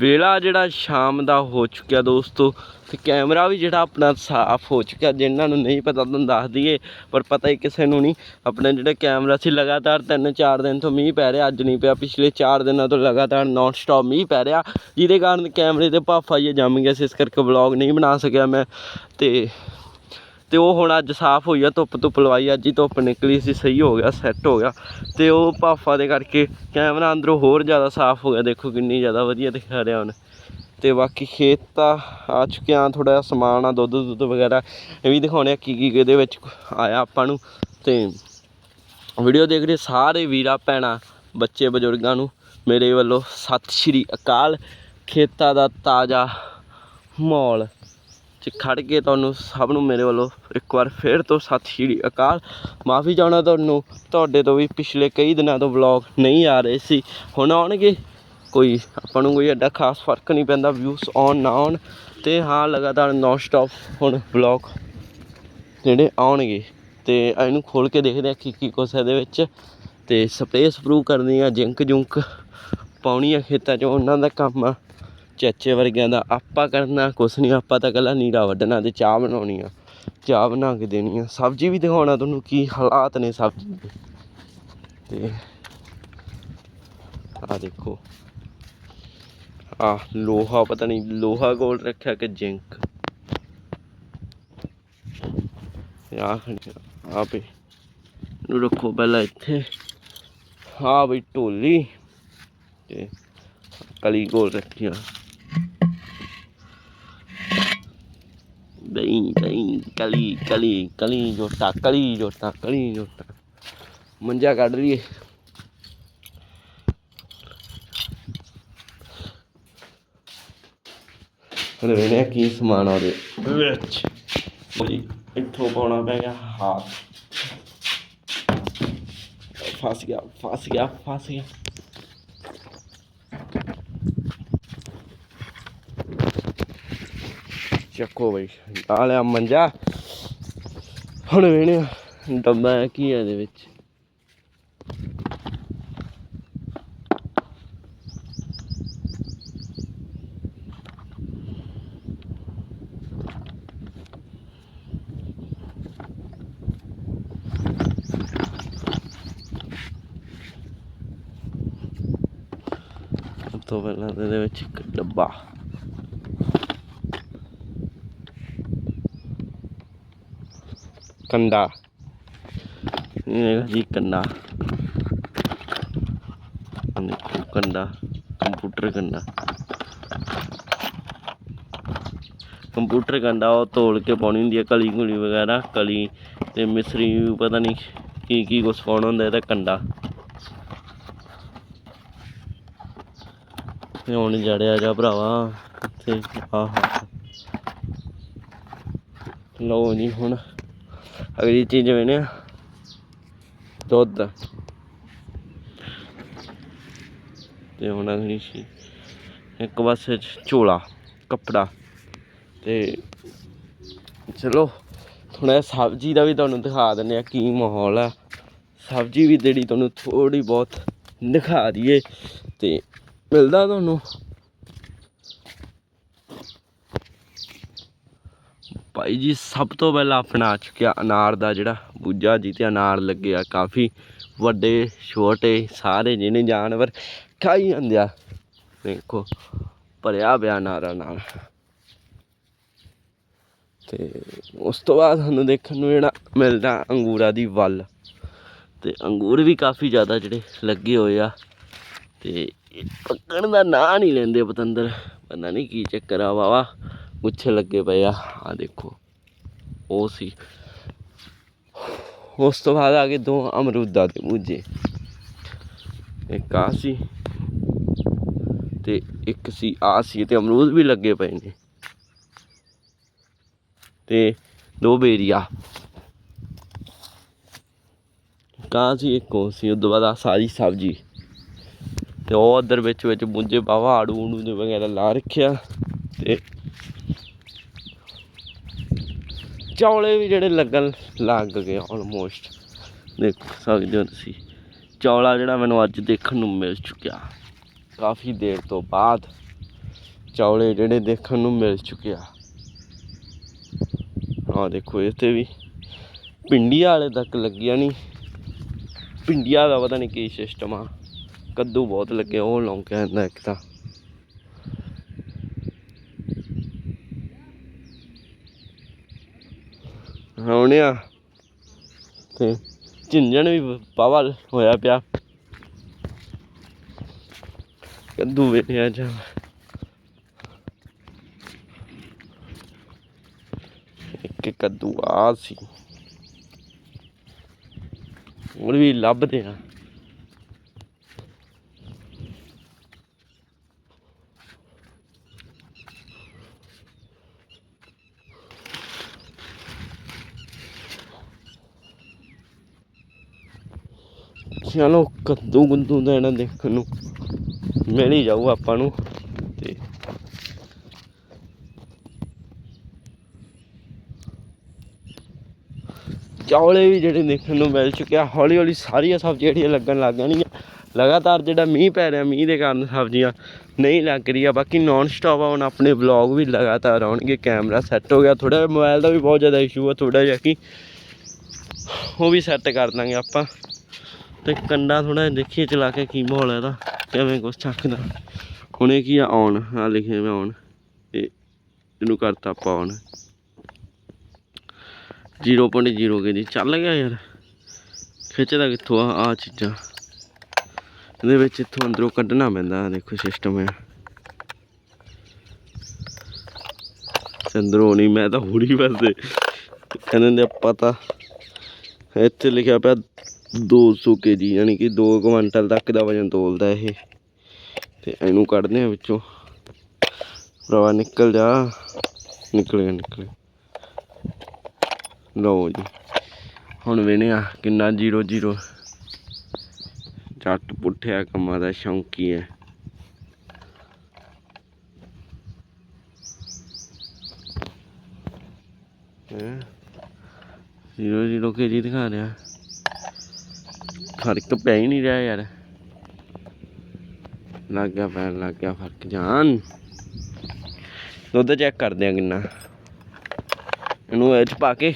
ਵੇਲਾ ਜਿਹੜਾ ਸ਼ਾਮ ਦਾ ਹੋ ਚੁੱਕਿਆ ਦੋਸਤੋ, ਤੇ ਕੈਮਰਾ ਵੀ ਜਿਹੜਾ ਆਪਣਾ ਸਾਫ਼ ਹੋ ਚੁੱਕਿਆ, ਜਿਨ੍ਹਾਂ ਨੂੰ ਨਹੀਂ ਪਤਾ ਤੁਹਾਨੂੰ ਦੱਸ ਦਈਏ, ਪਰ ਪਤਾ ਹੀ ਕਿਸੇ ਨੂੰ ਨਹੀਂ, ਆਪਣੇ ਜਿਹੜਾ ਕੈਮਰਾ ਸੀ ਲਗਾਤਾਰ ਤਿੰਨ ਚਾਰ ਦਿਨ ਤੋਂ ਮੀਂਹ ਪੈ ਰਿਹਾ, ਅੱਜ ਨਹੀਂ ਪਿਆ, ਪਿਛਲੇ 4 ਦਿਨਾਂ ਤੋਂ ਲਗਾਤਾਰ ਨਾਨ ਸਟਾਪ ਮੀਂਹ ਪੈ ਰਿਹਾ, ਜਿਹਦੇ ਕਾਰਨ ਕੈਮਰੇ ਤੇ ਭਾਫਾ ਜਿਹਾ ਜੰਮ ਗਿਆ ਸੀ, ਇਸ ਕਰਕੇ ਵਲੌਗ ਨਹੀਂ ਬਣਾ ਸਕਿਆ ਮੈਂ, ਤੇ ਤੇ ਉਹ ਹੁਣ ਅੱਜ ਸਾਫ਼ ਹੋਈ ਆ, ਧੁੱਪ ਧੁੱਪ ਲਵਾਈ ਅੱਜ ਹੀ ਧੁੱਪ ਨਿਕਲੀ ਸੀ, ਸਹੀ ਹੋ ਗਿਆ ਸੈੱਟ ਹੋ ਗਿਆ। ਤੇ ਉਹ ਭਾਫਾ ਦੇ ਕਰਕੇ ਕੈਮਰਾ ਅੰਦਰੋਂ ਹੋਰ ਜ਼ਿਆਦਾ ਸਾਫ਼ ਹੋ ਗਿਆ, ਦੇਖੋ ਕਿੰਨੀ ਜ਼ਿਆਦਾ ਵਧੀਆ ਦਿਖਾ ਰਿਹਾ ਹੁਣ ਤੇ ਬਾਕੀ ਖੇਤ ਤਾਂ ਆ ਚੁੱਕਿਆ ਥੋੜਾ ਜਿਹਾ ਸਮਾਨ ਆ, ਦੁੱਧ ਦੁੱਧ ਵਗੈਰਾ, ਇਹ ਵੀ ਦਿਖਾਉਣੇ ਆ ਕੀ ਕੀ ਇਹਦੇ ਵਿੱਚ ਆਇਆ ਆਪਾਂ ਨੂੰ। ਤੇ ਵੀਡੀਓ ਦੇਖ ਰਹੇ ਸਾਰੇ ਵੀਰਾਂ, ਭੈਣਾਂ, ਬੱਚੇ, ਬਜ਼ੁਰਗਾਂ ਨੂੰ, ਮੇਰੇ ਵੱਲੋਂ ਸਤਿ ਸ਼੍ਰੀ ਅਕਾਲ। ਖੇਤਾਂ ਦਾ ਤਾਜ਼ਾ ਮਾਹੌਲ। ਚ ਖੜ ਕੇ ਤੁਹਾਨੂੰ ਸਭ ਨੂੰ ਮੇਰੇ ਵੱਲੋਂ ਇੱਕ ਵਾਰ ਫੇਰ ਤੋਂ ਸਤਿ ਸ਼੍ਰੀ ਅਕਾਲ। ਮਾਫੀ ਚਾਹੁੰਦਾ ਤੁਹਾਨੂੰ, ਤੁਹਾਡੇ ਤੋਂ ਵੀ ਪਿਛਲੇ ਕਈ ਦਿਨਾਂ ਤੋਂ ਵਲੌਗ ਨਹੀਂ ਆ ਰਹੇ ਸੀ। ਹੁਣ ਆਉਣਗੇ। ਕੋਈ ਆਪਾਂ ਨੂੰ ਕੋਈ ਐਡਾ ਖਾਸ ਫ਼ਰਕ ਨਹੀਂ ਪੈਂਦਾ ਵਿਊਸ ਆਨ ਨਾ ਆਉਣ ਤੇ ਹਾਂ, ਲਗਾਤਾਰ ਨੌਨ ਸਟਾਪ ਹੁਣ ਵਲੌਗ ਜਿਹੜੇ ਆਉਣਗੇ। ਤੇ ਇਹਨੂੰ ਖੋਲ ਕੇ ਦੇਖਦੇ ਆ ਕੀ ਕੀ ਕੁਛ ਇਹਦੇ ਵਿੱਚ। ਤੇ ਸਪਰੇਅ ਸਪਰੂ ਕਰਨੀ ਆ ਜਿੰਕ ਜੁੰਕ ਪਾਉਣੀ ਆ ਖੇਤਾਂ 'ਚ, ਉਹਨਾਂ ਦਾ ਕੰਮ ਆ। ਚਾਚੇ ਵਰਗਿਆਂ ਦਾ ਆਪਾਂ ਕਰਨਾ, ਕੁਛ ਨਹੀਂ ਆਪਾਂ ਤਾਂ ਕੱਲਾ ਨੀਰਾ ਵੱਢਣਾ ਤੇ ਚਾਹ ਬਣਾਉਣੀ ਆ। ਚਾਹ ਬਣਾ ਕੇ ਦੇਣੀ ਆ। ਸਬਜ਼ੀ ਵੀ ਦਿਖਾਉਣਾ ਤੁਹਾਨੂੰ ਕੀ ਹਾਲਾਤ ਨੇ ਸਬਜ਼ੀ ਦੇ। ਤੇ ਆ ਦੇਖੋ। ਆ ਲੋਹਾ, ਪਤਾ ਨਹੀਂ ਲੋਹਾ ਗੋਲ ਰੱਖਿਆ ਕਿ ਜਿੰਕ। ਆ ਖੜੀ ਆ ਨੂੰ ਰੱਖੋ ਪਹਿਲਾਂ ਇੱਥੇ। ਹਾਂ ਬਈ ਢੋਲੀ। ਤੇ ਕਲੀ ਗੋਲ ਰੱਖੀ ਆ। ਦਹੀਂ ਦਹੀਂ ਕਲੀ ਕਲੀ ਕਲੀ ਜੋਟਾ ਕਲੀ ਜੋਟਾ ਕਲੀ ਜੋਟਾ ਮੰਜਾ ਕੱਢ ਲਈਏ ਹੁਣ ਵੇਖਦੇ ਕੀ ਸਮਾਨ ਆ ਵਿੱਚ ਇੱਥੋਂ ਪਾਉਣਾ ਪੈ ਗਿਆ ਹਾਥ ਫਸ ਗਿਆ ਫਸ ਗਿਆ ਫਸ ਗਿਆ ਚੱਕੋ ਬਈ ਆ ਲਿਆ ਮੰਜਾ। ਹੁਣ ਵੇਣੇ ਡੱਬਾ ਕੀ ਹੈ ਇਹਦੇ ਵਿੱਚ। ਸਭ ਤੋਂ ਪਹਿਲਾਂ ਇਹਦੇ ਵਿੱਚ ਇੱਕ ਡੱਬਾ। ਕੰਡਾ ਇਹ ਜੀ ਕੰਡਾ ਦੇਖੋ ਕੰਡਾ ਕੰਪਿਊਟਰ ਕੰਡਾ ਕੰਪਿਊਟਰ ਕੰਡਾ ਉਹ ਤੋਲ ਕੇ ਪਾਉਣੀ ਹੁੰਦੀ ਹੈ ਕਲੀ ਕੁਲੀ ਵਗੈਰਾ, ਕਲੀ ਤੇ ਮਿਸਰੀ ਪਤਾ ਨਹੀਂ ਕੀ ਕੀ ਕੁਛ ਪਾਉਣਾ ਹੁੰਦਾ ਇਹਦਾ ਕੰਡਾ ਹੁਣ ਜੜਿਆ ਜਾ ਭਰਾਵਾ ਤੇ ਆਹ। ਲਓ ਜੀ ਹੁਣ। ਅਗਲੀ ਚੀਜ਼ ਵੇਣੇ ਦੁੱਧ। ਤੇ ਹੁਣ ਅਗਲੀ ਸੀ ਇੱਕ ਪਾਸੇ ਝੋਲਾ, ਕੱਪੜਾ। ਤੇ ਚਲੋ ਥੋੜਾ ਸਬਜ਼ੀ ਦਾ ਵੀ ਤੁਹਾਨੂੰ ਦਿਖਾ ਦਿੰਦੇ ਆ ਕੀ ਮਾਹੌਲ ਆ। ਸਬਜ਼ੀ ਵੀ ਜਿਹੜੀ ਤੁਹਾਨੂੰ ਥੋੜੀ ਬਹੁਤ ਦਿਖਾ ਦਈਏ ਤੇ ਮਿਲਦਾ ਤੁਹਾਨੂੰ। ਭਾਈ ਜੀ, ਸਭ ਤੋਂ ਪਹਿਲਾਂ ਆਪਣਾ ਆ ਚੁੱਕਿਆ ਅਨਾਰ ਦਾ ਜਿਹੜਾ ਬੂਜਾ ਜੀ ਤੇ ਅਨਾਰ ਲੱਗੇ ਆ ਕਾਫੀ ਵੱਡੇ, ਛੋਟੇ, ਸਾਰੇ ਜਿਹੜੇ ਜਾਨਵਰ ਖਾਈ ਜਾਂਦੇ ਆ। ਦੇਖੋ, ਭਰਿਆ ਪਿਆ ਅਨਾਰਾਂ ਨਾਲ। ਤੇ ਉਸ ਤੋਂ ਬਾਅਦ ਸਾਨੂੰ ਦੇਖਣ ਨੂੰ ਜਿਹੜਾ ਮਿਲਦਾ ਅੰਗੂਰਾਂ ਦੀ ਵੱਲ। ਤੇ ਅੰਗੂਰ ਵੀ ਕਾਫੀ ਜ਼ਿਆਦਾ ਜਿਹੜੇ ਲੱਗੇ ਹੋਏ ਆ। ਤੇ ਪੱਕਣ ਦਾ ਨਾਂ ਨਹੀਂ ਲੈਂਦੇ ਪਤੰਦਰ। ਪਤਾ ਨਹੀਂ ਕੀ ਚੱਕਰ ਆ ਵਾਵਾ ਗੁੱਛੇ ਲੱਗੇ ਪਏ ਆ। ਆ ਦੇਖੋ, ਉਹ ਸੀ। ਉਸ ਤੋਂ ਬਾਅਦ ਆ ਗਏ ਦੋ ਅਮਰੂਦਾਂ ਦੇ ਮੂਝੇ ਇੱਕ ਆ ਸੀ ਤੇ ਇੱਕ ਸੀ ਆ ਸੀ ਤੇ ਅਮਰੂਦ ਵੀ ਲੱਗੇ ਪਏ ਨੇ। ਤੇ ਦੋ ਬੇਰੀਆਂ। ਕਾਂ ਸੀ, ਇੱਕ ਉਹ ਸੀ। ਉਦੋਂ ਬਾਅਦ ਆ ਸਾਰੀ ਸਬਜ਼ੀ। ਤੇ ਉਹ ਅੰਦਰ ਵਿੱਚ ਵਿੱਚ ਮੁੰਜੇ ਬਾਵਾ ਆੜੂ ਊੜੂ ਦੇ ਵਗੈਰਾ ਲਾ ਰੱਖਿਆ ਤੇ ਚੌਲੇ ਵੀ ਜਿਹੜੇ ਲੱਗਣ ਲੱਗ ਗਏ ਆਲਮੋਸਟ ਦੇਖ ਸਕਦੇ ਹੋ ਤੁਸੀਂ। ਚੌਲਾ ਜਿਹੜਾ ਮੈਨੂੰ ਅੱਜ ਦੇਖਣ ਨੂੰ ਮਿਲ ਚੁੱਕਿਆ। ਕਾਫੀ ਦੇਰ ਤੋਂ ਬਾਅਦ ਚੌਲੇ ਜਿਹੜੇ ਦੇਖਣ ਨੂੰ ਮਿਲ ਚੁੱਕਿਆ ਆ। ਦੇਖੋ ਇੱਥੇ ਵੀ। ਪਿੰਡੀਆਂ ਵਾਲੇ ਤੱਕ ਲੱਗਿਆ ਨਹੀਂ ਪਿੰਡੀਆਂ ਦਾ ਪਤਾ ਨਹੀਂ ਕੀ ਸਿਸਟਮ ਆ। ਕੱਦੂ ਬਹੁਤ ਲੱਗੇ, ਉਹ ਲੌਂਕਿਆ ਜਾਂਦਾ ਇੱਕ ਤਾਂ। ਆਉਣਿਆ ਤੇ ਝਿੰਜਣ ਵੀ ਪਾਵਾ ਹੋਇਆ ਪਿਆ। ਕੱਦੂ ਵੇਖਿਆ ਜਾ ਇੱਕ ਕੱਦੂ ਆ ਸੀ। ਹੁਣ ਵੀ ਲੱਭਦੇ ਆ। ਚਲੋ, ਕੱਦੂ ਗੁੰਦੂ ਦਾ ਇਹਨਾਂ ਦੇਖਣ ਨੂੰ ਮਿਲ ਹੀ ਜਾਊ ਆਪਾਂ ਨੂੰ ਤੇ ਚੌਲੇ ਵੀ ਜਿਹੜੇ ਦੇਖਣ ਨੂੰ ਮਿਲ ਚੁੱਕਿਆ ਹੌਲੀ ਹੌਲੀ ਸਾਰੀਆਂ ਸਬਜ਼ੀਆਂ ਜਿਹੜੀਆਂ ਲੱਗਣ ਲੱਗ ਜਾਣਗੀਆਂ ਲਗਾਤਾਰ ਜਿਹੜਾ ਮੀਂਹ ਪੈ ਰਿਹਾ, ਮੀਂਹ ਦੇ ਕਾਰਨ ਸਬਜ਼ੀਆਂ ਨਹੀਂ ਲੱਗ ਰਹੀਆਂ। ਬਾਕੀ ਨਾਨ ਸਟਾਪ ਆ ਹੁਣ ਆਪਣੇ ਵਲੌਗ ਵੀ ਲਗਾਤਾਰ ਆਉਣਗੇ ਕੈਮਰਾ ਸੈੱਟ ਹੋ ਗਿਆ। ਥੋੜਾ ਜਿਹਾ ਮੋਬਾਈਲ ਦਾ ਵੀ ਬਹੁਤ ਜ਼ਿਆਦਾ ਇਸ਼ੂ ਆ ਥੋੜਾ ਜਿਹਾ ਕਿ ਉਹ ਵੀ ਸੈੱਟ ਕਰ ਦਾਂਗੇ ਆਪਾਂ। ਤੇ ਕੰਡਾ ਥੋੜਾ ਦੇਖੀਏ ਚਲਾ ਕੇ ਕੀ ਮਾਹੌਲ ਹੈ ਇਹਦਾ, ਕਿਵੇਂ ਕੁਛ ਚੱਕਦਾ। ਹੁਣ ਇਹ ਕੀ ਆ ਔਨ ਆ ਲਿਖਿਆ ਮੈਂ ਔਨ ਤੇ ਇਹਨੂੰ ਕਰਤਾ ਆਪਾਂ ਔਨ 0.0 ਕੇ ਜੀ, ਚੱਲ ਗਿਆ ਯਾਰ। ਖਿੱਚਦਾ ਕਿੱਥੋਂ ਆ ਆ ਚੀਜ਼ਾਂ। ਇਹਦੇ ਵਿੱਚ ਇੱਥੋਂ ਅੰਦਰੋਂ ਕੱਢਣਾ ਪੈਂਦਾ ਦੇਖੋ ਸਿਸਟਮ ਹੈ ਅੰਦਰੋਂ ਨਹੀਂ, ਮੈਂ ਤਾਂ ਹੁੜੀ ਵਸਦੇ ਕਹਿੰਦੇ ਨੇ ਪਤਾ ਇੱਥੇ ਲਿਖਿਆ ਪਿਆ 200 ਕੇਜੀ ਯਾਨੀ ਕਿ 2 ਕੁਇੰਟਲ ਤੱਕ ਦਾ ਵਜਨ ਤੋਲਦਾ ਇਹ। ਤੇ ਇਹਨੂੰ ਕੱਢਦੇ ਆ ਵਿੱਚੋਂ। ਭਰਾਵਾ ਨਿਕਲ ਜਾ। ਨਿਕਲ ਗਿਆ ਨਿਕਲ ਗਿਆ। ਲਓ ਜੀ। ਹੁਣ ਵੇਨੇ ਆ ਕਿੰਨਾ 0 0 ਜੱਟ ਪੁੱਠਿਆ ਕੰਮਾਂ ਦਾ ਸ਼ੌਂਕੀ ਹੈ। ਹੈਂ? ਜ਼ੀਰੋ ਜ਼ੀਰੋ ਕੇ ਜੀ ਦਿਖਾ ਰਿਹਾ। ਫ਼ਰਕ ਪੈ ਹੀ ਨਹੀਂ ਰਿਹਾ ਯਾਰ। ਲੱਗ ਗਿਆ ਪੈਣ ਲੱਗ ਗਿਆ ਫ਼ਰਕ, ਜਾਨ। ਦੁੱਧ ਚੈੱਕ ਕਰਦੇ ਆ ਕਿੰਨਾ। ਇਹਨੂੰ ਇਹ ਚ ਪਾ ਕੇ।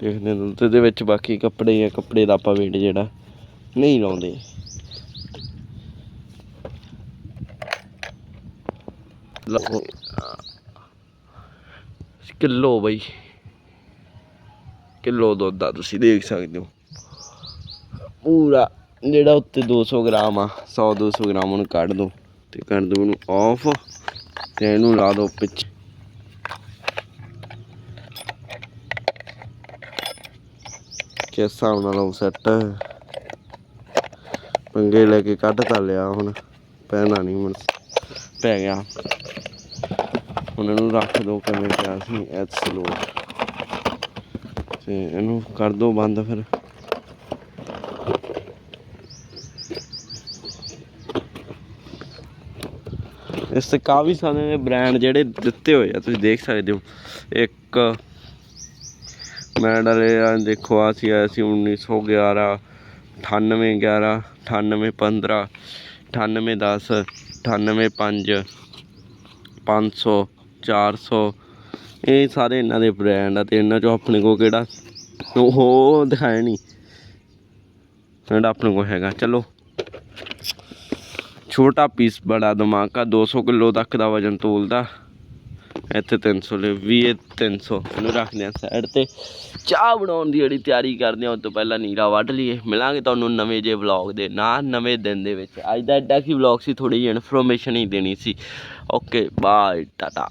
ਦੇਖਦੇ ਦੁੱਧ ਦੇ ਵਿੱਚ ਬਾਕੀ ਕੱਪੜੇ ਆ ਕੱਪੜੇ ਦਾ ਆਪਾਂ ਵੇਟ ਜਿਹੜਾ, ਨਹੀਂ ਲਾਉਂਦੇ। ਲਓ। ਕਿਲੋ ਬਈ। ਕਿਲੋ ਦੁੱਧ ਆ, ਤੁਸੀਂ ਦੇਖ ਸਕਦੇ ਹੋ। ਪੂਰਾ ਜਿਹੜਾ ਉੱਤੇ 200 ਗ੍ਰਾਮ ਆ 100 200 ਗ੍ਰਾਮ ਉਹਨੂੰ ਕੱਢ ਦੋ ਤੇ ਕਰ ਦੋ ਉਹਨੂੰ ਆਫ ਤੇ ਇਹਨੂੰ ਲਾ ਦੋ ਪਿੱਛੇ। ਕਿਸ ਹਿਸਾਬ ਨਾਲ ਉਹ ਸੈੱਟ ਪੰਗੇ ਲੈ ਕੇ ਕੱਢ ਤਾਂ ਲਿਆ ਹੁਣ ਪੈਣਾ ਨਹੀਂ ਹੁਣ, ਪੈ ਗਿਆ। ਹੁਣ ਇਹਨੂੰ ਰੱਖ ਦੋ ਕਿਵੇਂ ਪਿਆ ਸੀ ਐਚ ਸਲੋ ਤੇ ਇਹਨੂੰ ਕਰ ਦੋ ਬੰਦ ਫਿਰ। ਇਸ ਤੇ ਕਾਫੀ ਸਾਰੇ ਬ੍ਰਾਂਡ ਜਿਹੜੇ ਦਿੱਤੇ ਹੋਏ ਆ, ਤੁਸੀਂ ਦੇਖ ਸਕਦੇ ਹੋ। ਇੱਕ ਮੈਂ ਡਾਲੇ ਆ, ਦੇਖੋ ਆ ਸੀ ਆਇਆ ਸੀ 1911 98 11 98 15 98 10 98 5 500 400 ਇਹ ਸਾਰੇ ਇਹਨਾਂ ਦੇ ਬ੍ਰਾਂਡ ਆ ਤੇ ਇਹਨਾਂ ਚੋਂ ਆਪਣੇ ਕੋਲ ਕਿਹੜਾ? ਉਹ ਦਿਖਾਇਆ ਨਹੀਂ ਜਿਹੜਾ ਆਪਣੇ ਕੋਲ ਹੈਗਾ। ਚਲੋ। ਛੋਟਾ ਪੀਸ ਬੜਾ ਧਮਾਕਾ 200 ਕਿਲੋ ਤੱਕ ਦਾ ਵਜਨ ਤੋਲਦਾ। ਇੱਥੇ 300 ਲੈ। ਵੀ ਇਹ 300 ਇਹਨੂੰ ਰੱਖਦੇ ਆ ਸਾਈਡ ਤੇ। ਚਾਹ ਬਣਾਉਣ ਦੀ ਜਿਹੜੀ ਤਿਆਰੀ ਕਰਦੇ ਆ ਉਸ ਤੋਂ ਪਹਿਲਾਂ ਨੀਰਾ ਵੱਢ ਲਈਏ। ਮਿਲਾਂਗੇ ਤੁਹਾਨੂੰ ਨਵੇਂ ਜੇ ਵਲੌਗ ਦੇ ਨਾਲ, ਨਵੇਂ ਦਿਨ ਦੇ ਵਿੱਚ। ਅੱਜ ਦਾ ਐਡਾ ਕੀ ਵਲੌਗ ਸੀ ਥੋੜੀ ਜਿਹੀ ਇਨਫੋਰਮੇਸ਼ਨ ਹੀ ਦੇਣੀ ਸੀ। Okay bye Tata